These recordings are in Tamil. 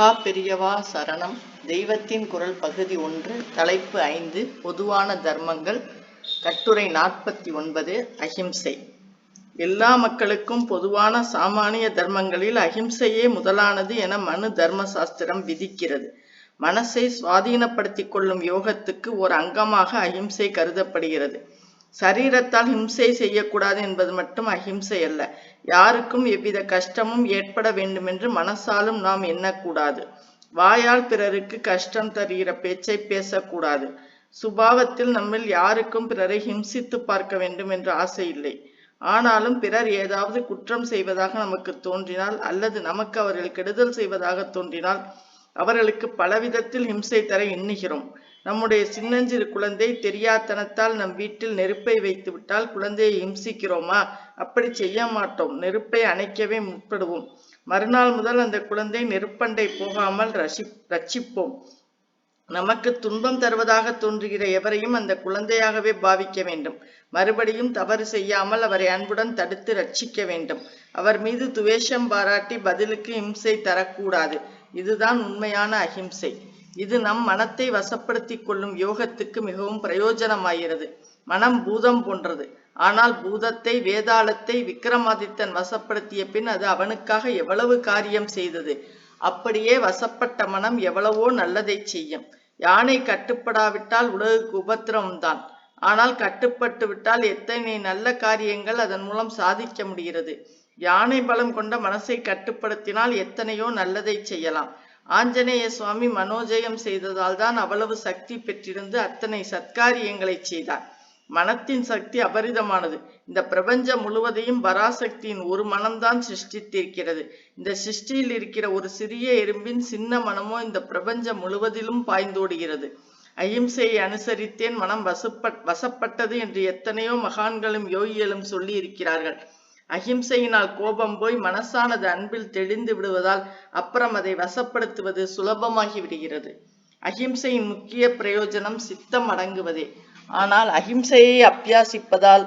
மகா பெரியவா சரணம். தெய்வத்தின் குரல் பகுதி ஒன்று தலைப்பு ஐந்து பொதுவான தர்மங்கள் கட்டுரை நாற்பத்தி ஒன்பது அஹிம்சை. எல்லா மக்களுக்கும் பொதுவான சாமானிய தர்மங்களில் அஹிம்சையே முதலானது என மனு தர்ம சாஸ்திரம் விதிக்கிறது. மனசை சுவாதீனப்படுத்திக் கொள்ளும் யோகத்துக்கு ஒரு அங்கமாக அஹிம்சை கருதப்படுகிறது. சரீரத்தால் ஹிம்சை செய்யக்கூடாது என்பது மட்டும் அஹிம்சை அல்ல. யாருக்கும் எவ்வித கஷ்டமும் ஏற்பட வேண்டுமென்று மனசாலும் நாம் எண்ணக்கூடாது. வாயால் பிறருக்கு கஷ்டம் தருகிற பேச்சை பேசக்கூடாது. சுபாவத்தில் நம்மில் யாருக்கும் பிறரை ஹிம்சித்து பார்க்க வேண்டும் என்ற ஆசை இல்லை. ஆனாலும் பிறர் ஏதாவது குற்றம் செய்வதாக நமக்கு தோன்றினால் அல்லது நமக்கு அவர்கள் கெடுதல் செய்வதாக தோன்றினால் அவர்களுக்கு பலவிதத்தில் ஹிம்சை தர எண்ணுகிறோம். நம்முடைய சின்னஞ்சிறு குழந்தை தெரியாத்தனத்தால் நம் வீட்டில் நெருப்பை வைத்து விட்டால் குழந்தையை இம்சிக்கிறோமா? அப்படி செய்ய மாட்டோம். நெருப்பை அணைக்கவே முற்படுவோம். மறுநாள் முதல் அந்த குழந்தை நெருப்பண்டை போகாமல் ரசி ரட்சிப்போம். நமக்கு துன்பம் தருவதாக தோன்றுகிற எவரையும் அந்த குழந்தையாகவே பாவிக்க வேண்டும். மறுபடியும் தவறு செய்யாமல் அவரை அன்புடன் தடுத்து ரட்சிக்க வேண்டும். அவர் மீது துவேஷம் பாராட்டி பதிலுக்கு இம்சை தரக்கூடாது. இதுதான் உண்மையான அஹிம்சை. இது நம் மனத்தை வசப்படுத்தி கொள்ளும் யோகத்துக்கு மிகவும் பிரயோஜனமாகிறது. மனம் பூதம் போன்றது. ஆனால் பூதத்தை வேதாளத்தை விக்ரமாதித்தன் வசப்படுத்திய பின் அது அவனுக்காக எவ்வளவு காரியம் செய்தது? அப்படியே வசப்பட்ட மனம் எவ்வளவோ நல்லதை செய்யும். யானை கட்டுப்படாவிட்டால் உலகுக்கு உபத்திரம்தான் ஆனால் கட்டுப்பட்டு விட்டால் எத்தனை நல்ல காரியங்கள் அதன் மூலம் சாதிக்க முடிகிறது? யானை பலம் கொண்ட மனசை கட்டுப்படுத்தினால் எத்தனையோ நல்லதை செய்யலாம். ஆஞ்சநேய சுவாமி மனோஜயம் செய்ததால் தான் அவ்வளவு சக்தி பெற்றிருந்து அத்தனை சத்காரியங்களை செய்தார். மனத்தின் சக்தி அபரிதமானது. இந்த பிரபஞ்சம் முழுவதையும் பராசக்தியின் ஒரு மனம்தான் சிருஷ்டித்திருக்கிறது. இந்த சிருஷ்டியில் இருக்கிற ஒரு சிறிய எறும்பின் சின்ன மனமோ இந்த பிரபஞ்சம் முழுவதிலும் பாய்ந்தோடுகிறது. அஹிம்சையை அனுசரித்தேன் மனம் வசப்பட் வசப்பட்டது என்று எத்தனையோ மகான்களும் யோகிகளும் சொல்லி இருக்கிறார்கள் அகிம்சையினால் கோபம் போய் மனசானது அன்பில் தெளிந்து விடுவதால் அப்புறம் அதை வசப்படுத்துவது சுலபமாகி விடுகிறது. அகிம்சையின் முக்கிய பிரயோஜனம் சித்தம் அடங்குவதே. ஆனால் அகிம்சையை அபியாசிப்பதால்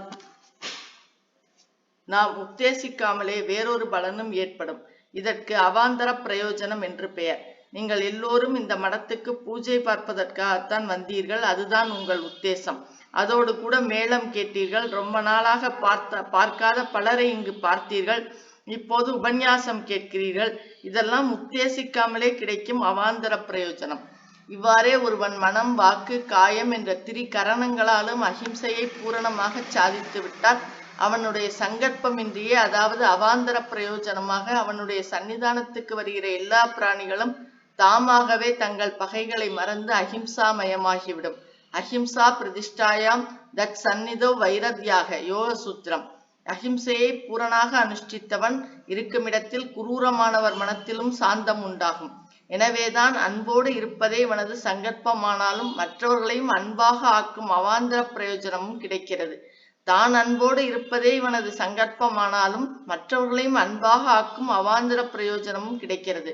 நாம் உத்தேசிக்காமலே வேறொரு பலனும் ஏற்படும். இதற்கு அவாந்தர பிரயோஜனம் என்று பெயர். நீங்கள் எல்லோரும் இந்த மடத்துக்கு பூஜை பார்ப்பதற்காகத்தான் வந்தீர்கள். அதுதான் உங்கள் உத்தேசம். அதோடு கூட மேளம் கேட்டீர்கள். ரொம்ப நாளாக பார்த்த பார்க்காத பலரை இங்கு பார்த்தீர்கள். இப்போது உபன்யாசம் கேட்கிறீர்கள். இதெல்லாம் உத்தேசிக்காமலே கிடைக்கும் அவாந்தர பிரயோஜனம். இவ்வாறே ஒருவன் மனம் வாக்கு காயம் என்ற திரிகரணங்களாலும் அஹிம்சையை பூரணமாக சாதித்து விட்டால் அவனுடைய சங்கற்பமின்றியே அதாவது அவாந்தர பிரயோஜனமாக அவனுடைய சன்னிதானத்துக்கு வருகிற எல்லா பிராணிகளும் தாமாகவே தங்கள் பகைகளை மறந்து அஹிம்சாமயமாகிவிடும். அஹிம்சா பிரதிஷ்டாயாம் தத் சந்நிதோ வைரத்யாக யோக சூத்திரம் அஹிம்சையை பூரணாக அனுஷ்டித்தவன் இருக்குமிடத்தில் குரூரமானவர் மனத்திலும் சாந்தம் உண்டாகும். எனவேதான் அன்போடு இருப்பதே இவனது சங்கற்பமானாலும் மற்றவர்களையும் அன்பாக ஆக்கும் அவாந்திர பிரயோஜனமும் கிடைக்கிறது. தான் அன்போடு இருப்பதே இவனது சங்கற்பமானாலும் மற்றவர்களையும் அன்பாக ஆக்கும் அவாந்திர பிரயோஜனமும் கிடைக்கிறது.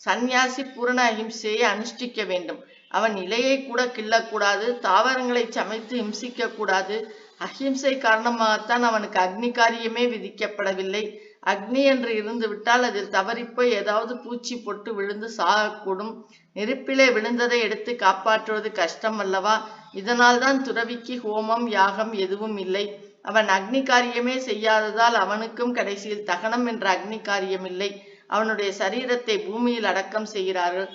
சந்நியாசி பூரண அஹிம்சையை அனுஷ்டிக்க வேண்டும். அவன் இலையை கூட கிள்ளக்கூடாது தாவரங்களை சமைத்து இம்சிக்க கூடாது அஹிம்சை காரணமாகத்தான் அவனுக்கு அக்னி காரியமே விதிக்கப்படவில்லை. அக்னி என்று இருந்து விட்டால் அதில் தவறிப்போய் ஏதாவது பூச்சி பொட்டு விழுந்து சாகக்கூடும். நெருப்பிலே விழுந்ததை எடுத்து காப்பாற்றுவது கஷ்டம் அல்லவா இதனால் தான் துறவிக்கு ஹோமம் யாகம் எதுவும் இல்லை. அவன் அக்னி காரியமே செய்யாததால் அவனுக்கும் கடைசியில் தகனம் என்ற அக்னி காரியம் இல்லை. அவனுடைய சரீரத்தை பூமியில் அடக்கம் செய்கிறார்கள்.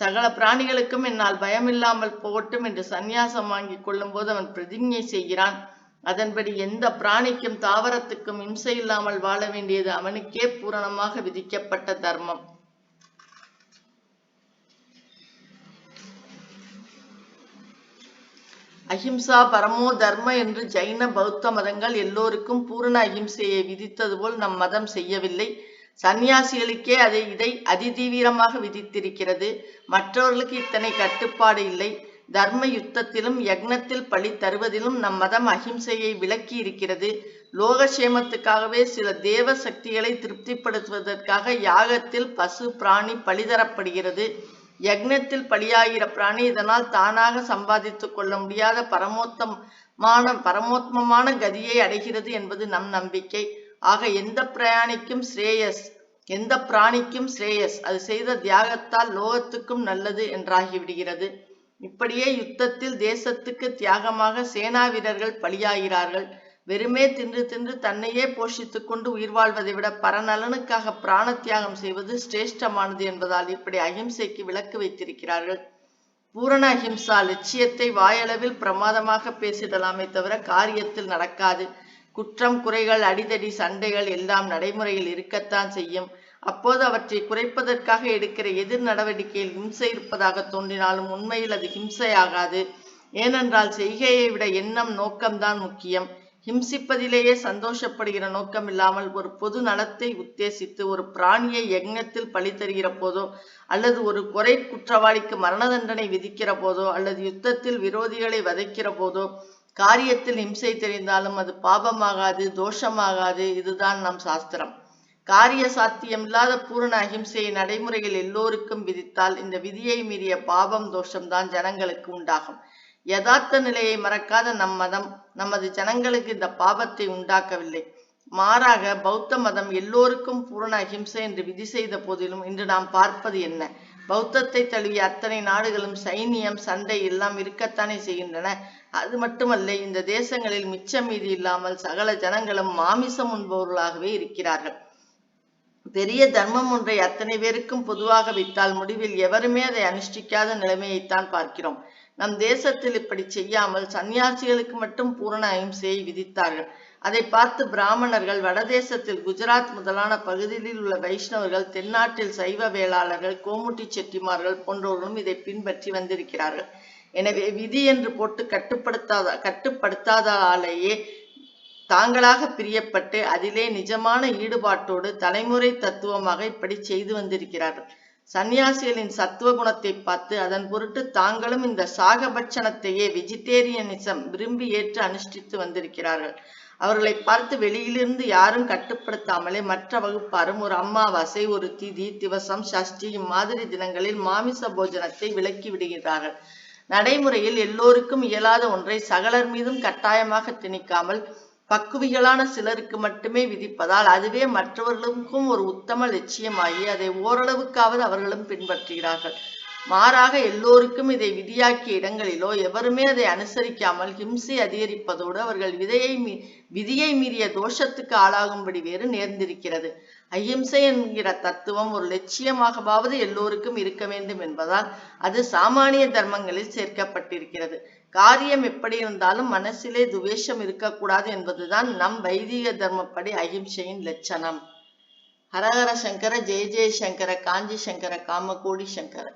சகல பிராணிகளுக்கும் என்னால் பயமில்லாமல் போகட்டும் என்று சந்நியாசம் வாங்கி கொள்ளும் போது அவன் பிரதிஜை செய்கிறான். அதன்படி எந்த பிராணிக்கும் தாவரத்துக்கும் இம்சை இல்லாமல் வாழ வேண்டியது அவனுக்கே பூரணமாக விதிக்கப்பட்ட தர்மம். அஹிம்சா பரமோ தர்ம என்று ஜைன பௌத்த மதங்கள் எல்லோருக்கும் பூரண அஹிம்சையை விதித்தது போல் நம் மதம் செய்யவில்லை. சந்நியாசிகளுக்கே அதை இதை அதிதீவிரமாக விதித்திருக்கிறது. மற்றவர்களுக்கு இத்தனை கட்டுப்பாடு இல்லை. தர்ம யுத்தத்திலும் யக்னத்தில் பழி தருவதிலும் நம் மதம் அஹிம்சையை விளக்கி இருக்கிறது. லோகக்ஷேமத்துக்காகவே சில தேவ சக்திகளை திருப்திப்படுத்துவதற்காக யாகத்தில் பசு பிராணி பலிதரப்படுகிறது யக்னத்தில் பலியாகிற பிராணி இதனால் தானாக சம்பாதித்துக் கொள்ள முடியாத பரமோத்தமான பரமோத்மமான கதியை அடைகிறது என்பது நம் நம்பிக்கை. ஆக எந்த பிரயாணிக்கும் ஸ்ரேயஸ் எந்த பிராணிக்கும் ஸ்ரேயஸ் அது செய்த தியாகத்தால் லோகத்துக்கும் நல்லது என்றாகிவிடுகிறது இப்படியே யுத்தத்தில் தேசத்துக்கு தியாகமாக சேனா வீரர்கள் பலியாகிறார்கள். வெறுமே தின்று தின்று தன்னையே போஷித்துக் கொண்டு உயிர் வாழ்வதை விட பரநலனுக்காக பிராண தியாகம் செய்வது சிரேஷ்டமானது என்பதால் இப்படி அகிம்சைக்கு விலக்கு வைத்திருக்கிறார்கள். பூரண அஹிம்சா லட்சியத்தை வாயளவில் பிரமாதமாக பேசிடலாமே தவிர காரியத்தில் நடக்காது. குற்றம் குறைகள் அடிதடி சண்டைகள் எல்லாம் நடைமுறையில் இருக்கத்தான் செய்யும். அப்போது அவற்றை குறைப்பதற்காக எடுக்கிற எதிர் நடவடிக்கையில் ஹிம்சை இருப்பதாக தோன்றினாலும் உண்மையில் அது ஹிம்சையாகாது. ஏனென்றால் செய்கையை விட எண்ணம் நோக்கம்தான் முக்கியம். ஹிம்சிப்பதிலேயே சந்தோஷப்படுகிற நோக்கம் இல்லாமல் ஒரு பொது நலத்தை உத்தேசித்து ஒரு பிராணியை யக்னத்தில் பழி தருகிற போதோ அல்லது ஒரு கொலை குற்றவாளிக்கு மரண தண்டனை விதிக்கிற போதோ அல்லது யுத்தத்தில் விரோதிகளை வதைக்கிற போதோ காரியத்தில் இம்சை தெரிந்தாலும் அது பாபமாகாது தோஷமாகாது. இதுதான் நம் சாஸ்திரம். காரிய சாத்தியமில்லாத பூரண அகிம்சையை நடைமுறையில் எல்லோருக்கும் விதித்தால் இந்த விதியை மீறிய பாபம் தோஷம்தான் ஜனங்களுக்கு உண்டாகும். யதார்த்த நிலையை மறக்காத நம் மதம் நமது ஜனங்களுக்கு இந்த பாபத்தை உண்டாக்கவில்லை. மாறாக பௌத்த மதம் எல்லோருக்கும் பூரண அகிம்சை என்று விதி செய்த போதிலும் இன்று நாம் பார்ப்பது என்ன? பௌத்தத்தை தழுவிய அத்தனை நாடுகளும் சைனியம் சண்டை எல்லாம் இருக்கத்தானே செய்கின்றன. அது மட்டுமல்ல இந்த தேசங்களில் மிச்சம் மீதி இல்லாமல் சகல ஜனங்களும் மாமிசம் உண்பவர்களாகவே இருக்கிறார்கள். பெரிய தர்மம் ஒன்றை அத்தனை பேருக்கும் பொதுவாக வைத்தால் முடிவில் எவருமே அதை அனுஷ்டிக்காத நிலைமையைத்தான் பார்க்கிறோம். நம் தேசத்தில் இப்படி செய்யாமல் சன்னியாசிகளுக்கு மட்டும் பூரண அஹிம்சையை விதித்தார்கள். அதை பார்த்து பிராமணர்கள் வடதேசத்தில் குஜராத் முதலான பகுதிகளில் உள்ள வைஷ்ணவர்கள் தென்னாட்டில் சைவ வேளாளர்கள் கோமுட்டி செட்டிமார்கள் போன்றவர்களும் இதை பின்பற்றி வந்திருக்கிறார்கள். எனவே விதி என்று போட்டு கட்டுப்படுத்தாத கட்டுப்படுத்தாதாலேயே தாங்களாக பிரியப்பட்டு அதிலே நிஜமான ஈடுபாட்டோடு தலைமுறை தத்துவமாக இப்படி செய்து வந்திருக்கிறார்கள். சன்னியாசிகளின் சத்துவ குணத்தை பார்த்து அதன் பொருட்டு தாங்களும் இந்த சாகபட்சணத்தையே வெஜிடேரியனிசம் விரும்பி ஏற்று அனுஷ்டித்து வந்திருக்கிறார்கள். அவர்களை பார்த்து வெளியிலிருந்து யாரும் கட்டுப்படுத்தாமலே மற்ற வகுப்பாரும் ஒரு அம்மாவாசை ஒரு திதி திவசம் சஷ்டி இம்மாதிரி தினங்களில் மாமிச போஜனத்தை விலக்கி விடுகிறார்கள். நடைமுறையில் எல்லோருக்கும் இயலாத ஒன்றை சகலர் மீதும் கட்டாயமாக திணிக்காமல் பக்குவிகளான சிலருக்கு மட்டுமே விதிப்பதால் அதுவே மற்றவர்களுக்கும் ஒரு உத்தம லட்சியமாகி அதை ஓரளவுக்காவது அவர்களும் பின்பற்றுகிறார்கள். மாறாக எல்லோருக்கும் இதை விதியாக்கிய இடங்களிலோ எவருமே அதை அனுசரிக்காமல் ஹிம்சை அதிகரிப்பதோடு அவர்கள் விதையை மீ விதியை மீறிய தோஷத்துக்கு ஆளாகும்படி வேறு நேர்ந்திருக்கிறது. அஹிம்சை என்கிற தத்துவம் ஒரு லட்சியமாகவாவது எல்லோருக்கும் இருக்க வேண்டும் என்பதால் அது சாமானிய தர்மங்களில் சேர்க்கப்பட்டிருக்கிறது. காரியம் எப்படி இருந்தாலும் மனசிலே துவேஷம் இருக்கக்கூடாது என்பதுதான் நம் வைதிக தர்மப்படி அஹிம்சையின் லட்சணம். ஹரஹர சங்கர ஜெய ஜெய சங்கர காஞ்சி சங்கர காமகோடி சங்கர.